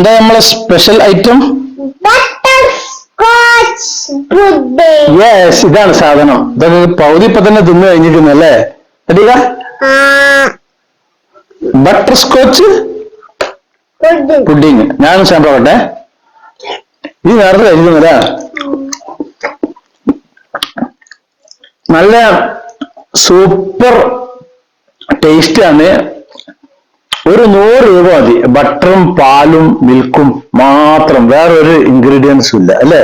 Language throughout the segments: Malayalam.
എന്താ നമ്മളെ സ്പെഷ്യൽ ഐറ്റം. യെസ് ഇതാണ് സാധനം. ഇതൊക്കെ പൗതി ഇപ്പൊ തന്നെ തിന്നു കഴിഞ്ഞിരിക്കുന്നല്ലേ അടിക Ah, ബട്ടർ സ്കോച്ച്. പുഡിങ് ഞാനും സാമ്പാട്ടെ ഈ നേരത്തെ കഴിക്കുന്നില്ല നല്ല സൂപ്പർ ടേസ്റ്റ് ആണ്. ഒരു നൂറ് രൂപ മതി. ബട്ടറും പാലും മിൽക്കും മാത്രം. വേറൊരു ഇൻഗ്രീഡിയൻസും ഇല്ല അല്ലേ?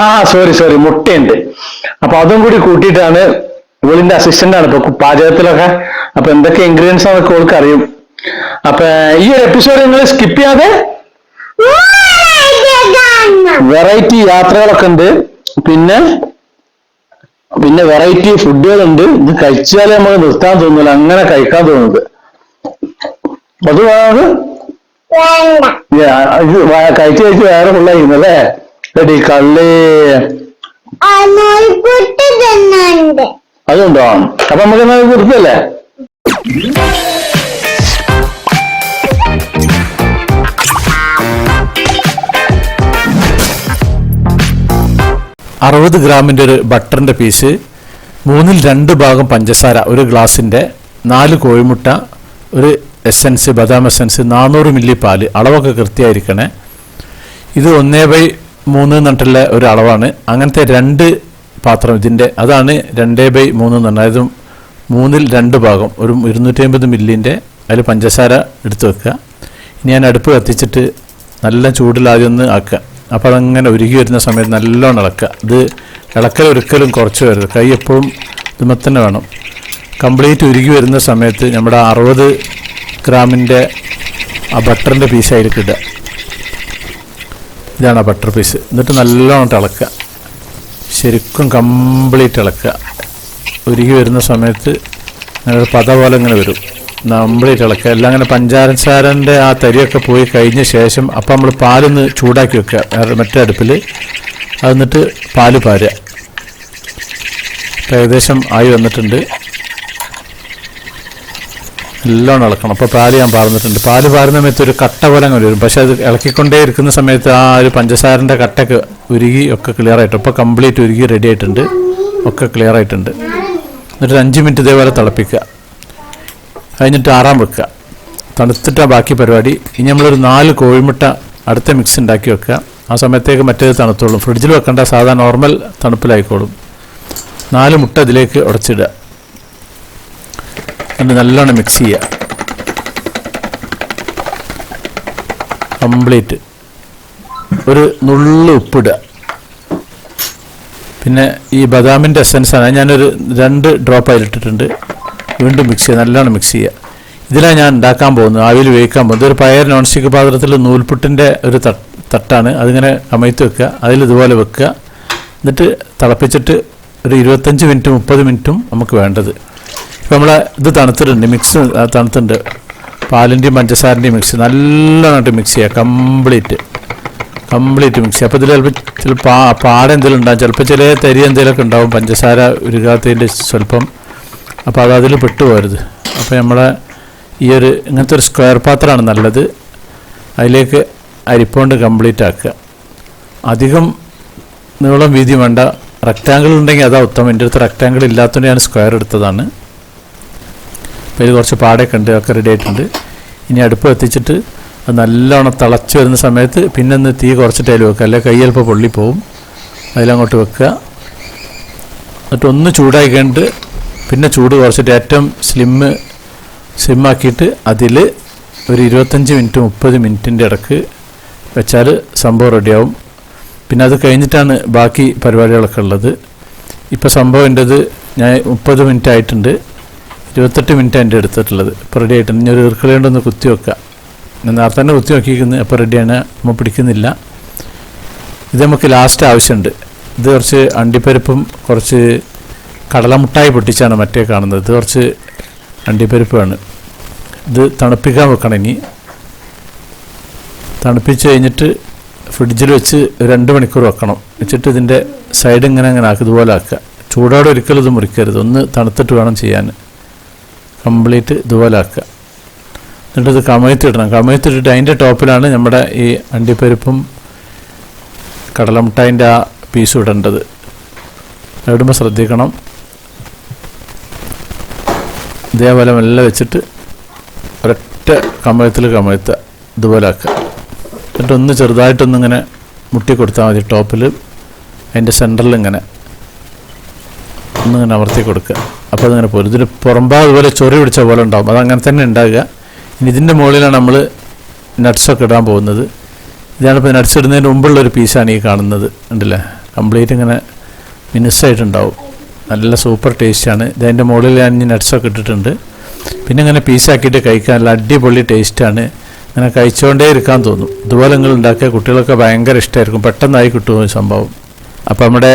ആ സോറി സോറി മുട്ടയുണ്ട്. അപ്പൊ അതും കൂടി കൂട്ടിയിട്ടാണ് ഇവളിന്റെ അസിസ്റ്റന്റ് ആണ് ഇപ്പൊ പാചകത്തിലൊക്കെ. അപ്പൊ എന്തൊക്കെ ഇൻഗ്രീഡിയൻസ് ആണ് ഓൾക്ക് അറിയും. അപ്പൊ ഈ ഒരു എപ്പിസോഡ് നിങ്ങൾ സ്കിപ്പ് ചെയ്യാതെ വെറൈറ്റി യാത്രകളൊക്കെ ഉണ്ട്. പിന്നെ പിന്നെ വെറൈറ്റി ഫുഡുകളുണ്ട് ഇത് കഴിച്ചാലേ നമ്മൾ നിർത്താൻ തോന്നില്ല അങ്ങനെ കഴിക്കാൻ തോന്നുന്നത്. അത് വേണ്ട. ഇത് കഴിച്ച് കഴിച്ച് വേറെ ഫുള്ളായിരുന്നല്ലേ എടി കള്ളി. അതുണ്ടോ? അപ്പൊ നമുക്ക് എന്നാ ഇത് അറുപത് ഗ്രാമിന്റെ ഒരു ബട്ടറിന്റെ പീസ് മൂന്നിൽ രണ്ട് ഭാഗം പഞ്ചസാര ഒരു ഗ്ലാസിന്റെ നാല് കോഴിമുട്ട ഒരു എസൻസ് ബദാം എസൻസ് നാനൂറ് മില്ലി പാൽ അളവൊക്കെ കൃത്യമായിരിക്കണേ. ഇത് ഒന്നേ ബൈ മൂന്ന് എന്നിട്ടുള്ള ഒരു അളവാണ്. അങ്ങനത്തെ രണ്ട് പാത്രം ഇതിന്റെ അതാണ് രണ്ടേ ബൈ മൂന്ന് എന്ന് അതായത് മൂന്നിൽ രണ്ട് ഭാഗം ഒരു ഇരുന്നൂറ്റി അമ്പത് മില്ലിന്റെ അതിൽ പഞ്ചസാര എടുത്ത് വെക്കുക. ഇനി ഞാൻ അടുപ്പ് കത്തിച്ചിട്ട് നല്ല ചൂടിൽ ആദ്യം ഒന്ന് ആക്കുക. അപ്പോൾ അതങ്ങനെ ഉരുകി വരുന്ന സമയത്ത് നല്ലോണം ഇളക്കുക. ഇത് ഇളക്കൽ ഒരിക്കലും കുറച്ച് വരരുത്. കൈ എപ്പോഴും ഇതുമ്മ തന്നെ വേണം. കംപ്ലീറ്റ് ഉരുകി വരുന്ന സമയത്ത് നമ്മുടെ അറുപത് ഗ്രാമിന്റെ ആ ബട്ടറിന്റെ പീസ് അതിലേക്ക് ഇടുക. ഇതാണ് ആ ബട്ടർ പീസ് എന്നിട്ട് നല്ലോണം ഇളക്കുക ശരിക്കും കംപ്ലീറ്റ് ഇളക്കുക. ഉരുകി വരുന്ന സമയത്ത് അങ്ങനെ ഒരു പത പോലെ ഇങ്ങനെ വരും. കംപ്ലീറ്റ് ഇളക്കുക. എല്ലാം അങ്ങനെ പഞ്ചാരസാരന്റെ ആ തരിയൊക്കെ പോയി കഴിഞ്ഞ ശേഷം അപ്പം നമ്മൾ പാലൊന്ന് ചൂടാക്കി വെക്കുക. വേറെ മറ്റേ അടുപ്പിൽ അത് എന്നിട്ട് പാൽ പാരുക. ഏകദേശം ആയി വന്നിട്ടുണ്ട്. നല്ലോണം ഇളക്കണം. അപ്പോൾ പാൽ ഞാൻ പാർന്നിട്ടുണ്ട്. പാൽ പാരുന്ന സമയത്ത് ഒരു കട്ട പോലെ അങ്ങനെ വരും. പക്ഷേ അത് ഇളക്കിക്കൊണ്ടേ ഇരിക്കുന്ന സമയത്ത് ആ ഒരു പഞ്ചസാരന്റെ കട്ടൊക്കെ ഉരുകി ഒക്കെ ക്ലിയർ ആയിട്ട് ഇപ്പോൾ കംപ്ലീറ്റ് ഉരുകി റെഡി ആയിട്ടുണ്ട്. ഒക്കെ ക്ലിയർ ആയിട്ടുണ്ട്. എന്നിട്ട് അഞ്ച് മിനിറ്റ് ഇതേപോലെ തിളപ്പിക്കുക. കഴിഞ്ഞിട്ട് ആറാം വെക്കുക. തണുത്തിട്ടാ ബാക്കി പരിപാടി. ഇനി നമ്മളൊരു നാല് കോഴിമുട്ട അടുത്ത മിക്സ് ഉണ്ടാക്കി വെക്കുക. ആ സമയത്തേക്ക് മറ്റേത് തണുത്തോളും. ഫ്രിഡ്ജിൽ വെക്കേണ്ട സാധാ നോർമൽ തണുപ്പിലായിക്കോളും. നാല് മുട്ട ഇതിലേക്ക് ഉടച്ചിടുക. എന്നിട്ട് നല്ലോണം മിക്സ് ചെയ്യുക കംപ്ലീറ്റ് ഒരു നുള്ളു ഉപ്പിടുക. പിന്നെ ഈ ബദാമിന്റെ എസൻസാണ് ഞാനൊരു രണ്ട് ഡ്രോപ്പ് അതിലിട്ടിട്ടുണ്ട്. വീണ്ടും മിക്സ് ചെയ്യുക നല്ലോണം മിക്സ് ചെയ്യുക ഇതിലാണ് ഞാൻ ഉണ്ടാക്കാൻ പോകുന്നത്. ആവിയിൽ വേവിക്കാൻ പോകുന്നത്. ഒരു പയർ നോൺ സ്റ്റിക്ക് പാത്രത്തിൽ നൂൽപുട്ടിന്റെ ഒരു തട്ട് തട്ടാണ്. അതിങ്ങനെ അമയത്ത് വെക്കുക. അതിൽ ഇതുപോലെ വെക്കുക. എന്നിട്ട് തിളപ്പിച്ചിട്ട് ഒരു ഇരുപത്തഞ്ച് മിനിറ്റ് മുപ്പത് മിനിറ്റും നമുക്ക് വേണ്ടത്. നമ്മളെ ഇത് തണുത്തിട്ടുണ്ട് മിക്സ് തണുത്തുണ്ട് പാലിന്റെയും പഞ്ചസാരന്റെയും മിക്സ് നല്ലോണമായിട്ട് മിക്സ് ചെയ്യുക കംപ്ലീറ്റ് കംപ്ലീറ്റ് മിക്സ് ചെയ്യുക അപ്പോൾ ഇതിൽ ചിലപ്പോൾ ചില പാ പാട എന്തെങ്കിലും ഉണ്ടാകും ചിലപ്പോൾ ചില തരി എന്തെങ്കിലുമൊക്കെ ഉണ്ടാവും പഞ്ചസാര ഉരുകാത്തതിന്റെ സ്വല്പം. അപ്പോൾ അത് അതിൽ പെട്ടുപോകരുത്. അപ്പോൾ നമ്മളെ ഈ ഒരു ഇങ്ങനത്തെ ഒരു സ്ക്വയർ പാത്രമാണ് നല്ലത്. അതിലേക്ക് അരിപ്പോണ്ട് കംപ്ലീറ്റ് ആക്കുക. അധികം നീളം വീതി വേണ്ട. റെക്റ്റാങ്കിൾ ഉണ്ടെങ്കിൽ അതാ ഉത്തമം. എന്റെ അടുത്ത് റെക്റ്റാങ്കിൾ ഇല്ലാത്തതുകൊണ്ട് ഞാൻ സ്ക്വയർ എടുത്തതാണ്. ഇത് കുറച്ച് പാടൊക്കെ ഉണ്ട് ഒക്കെ റെഡി ആയിട്ടുണ്ട്. ഇനി അടുപ്പ് എത്തിച്ചിട്ട് അത് നല്ലോണം തിളച്ച് വരുന്ന സമയത്ത് പിന്നെ ഒന്ന് തീ കുറച്ചിട്ട് അതിൽ വെക്കുക. അല്ലെങ്കിൽ കൈ ചിലപ്പോൾ പൊള്ളിപ്പോവും അതിലങ്ങോട്ട് വെക്കുക. എന്നിട്ട് ഒന്ന് ചൂടായി കഴിഞ്ഞിട്ട് പിന്നെ ചൂട് കുറച്ചിട്ട് ഏറ്റവും സ്ലിമ്മ് സ്ലിമ്മാക്കിയിട്ട് അതിൽ ഒരു ഇരുപത്തഞ്ച് മിനിറ്റ് മുപ്പത് മിനിറ്റിന്റെ ഇടയ്ക്ക് വെച്ചാൽ സംഭവം റെഡിയാവും പിന്നെ അത് കഴിഞ്ഞിട്ടാണ് ബാക്കി പരിപാടികളൊക്കെ ഉള്ളത്. ഇപ്പോൾ സംഭവം എന്റെത് ഞാൻ മുപ്പത് മിനിറ്റ് ആയിട്ടുണ്ട്. ഇരുപത്തെട്ട് മിനിറ്റ് എന്റെ എടുത്തിട്ടുള്ളത്. ഇപ്പോൾ റെഡി ആയിട്ടുണ്ട്. ഇനി ഒരു ഈർക്കളി ഒന്ന് കുത്തി വെക്കുക ഞാൻ നേരത്തെ തന്നെ കുത്തി നോക്കിയിരിക്കുന്നത് അപ്പോൾ റെഡിയാണ് നമ്മൾ പിടിക്കുന്നില്ല. ഇത് നമുക്ക് ലാസ്റ്റ് ആവശ്യമുണ്ട്. ഇത് കുറച്ച് അണ്ടിപ്പരിപ്പും കുറച്ച് കടലമുട്ടായി പൊട്ടിച്ചാണ് മറ്റേ കാണുന്നത്. ഇത് കുറച്ച് അണ്ടിപ്പരിപ്പാണ്. ഇത് തണുപ്പിക്കാൻ വെക്കണം ഇനി. തണുപ്പിച്ച് കഴിഞ്ഞിട്ട് ഫ്രിഡ്ജിൽ വെച്ച് രണ്ട് മണിക്കൂർ വെക്കണം. വെച്ചിട്ട് ഇതിന്റെ സൈഡ് ഇങ്ങനെ അങ്ങനെ ആക്കുക ഇതുപോലെ ആക്കുക. ചൂടോടെ ഒരിക്കലും ഇത് മുറിക്കരുത്. ഒന്ന് തണുത്തിട്ട് വേണം ചെയ്യാൻ. കംപ്ലീറ്റ് ഇതുപോലെ ആക്കുക. എന്നിട്ട് ഇത് കമഴ്ത്തിയിടണം. കമഴ്ത്തിയിട്ടിട്ട് അതിന്റെ ടോപ്പിലാണ് നമ്മുടെ ഈ അണ്ടിപ്പരിപ്പും കടലമുട്ടായിന്റെ ആ പീസ് ഇടേണ്ടത്. ഇടുമ്പോൾ ശ്രദ്ധിക്കണം. ഇതേപോലെ മെല്ലെ വെച്ചിട്ട് ഒരൊറ്റ കമഴത്തിൽ കമഴ്ത്തുക. ഇതുപോലെ ആക്കുക. എന്നിട്ട് ഒന്ന് ചെറുതായിട്ടൊന്നിങ്ങനെ മുട്ടി കൊടുത്താൽ മതി ടോപ്പിൽ. അതിന്റെ സെന്ററിൽ ഇങ്ങനെ ഒന്നിങ്ങനെ അമർത്തി കൊടുക്കുക അപ്പോൾ അതങ്ങനെ പോലും ഇതിന് പുറമ്പാ അതുപോലെ ചൊറി പിടിച്ച പോലെ ഉണ്ടാവും. അതങ്ങനെ തന്നെ ഉണ്ടാകുക ഇനി ഇതിന്റെ മുകളിലാണ് നമ്മൾ നട്ട്സൊക്കെ ഇടാൻ പോകുന്നത്. ഇതാണ് ഇപ്പോൾ നട്ട്സ് ഇടുന്നതിന് മുമ്പുള്ള ഒരു പീസാണ് ഈ കാണുന്നത്. ഉണ്ടല്ലേ കംപ്ലീറ്റ് ഇങ്ങനെ മിനുസായിട്ടുണ്ടാവും നല്ല സൂപ്പർ ടേസ്റ്റാണ് ഇതിന്റെ മുകളിൽ ഞാൻ ഇനി നട്ട്സൊക്കെ ഇട്ടിട്ടുണ്ട്. പിന്നെ ഇങ്ങനെ പീസാക്കിയിട്ട് കഴിക്കാൻ നല്ല അടിപൊളി ടേസ്റ്റാണ് അങ്ങനെ കഴിച്ചുകൊണ്ടേ ഇരിക്കാൻ തോന്നും. ഇതുപോലെ നിങ്ങൾ ഉണ്ടാക്കിയ കുട്ടികളൊക്കെ ഭയങ്കര ഇഷ്ടമായിരിക്കും പെട്ടെന്നായി കിട്ടുമോ സംഭവം. അപ്പോൾ നമ്മുടെ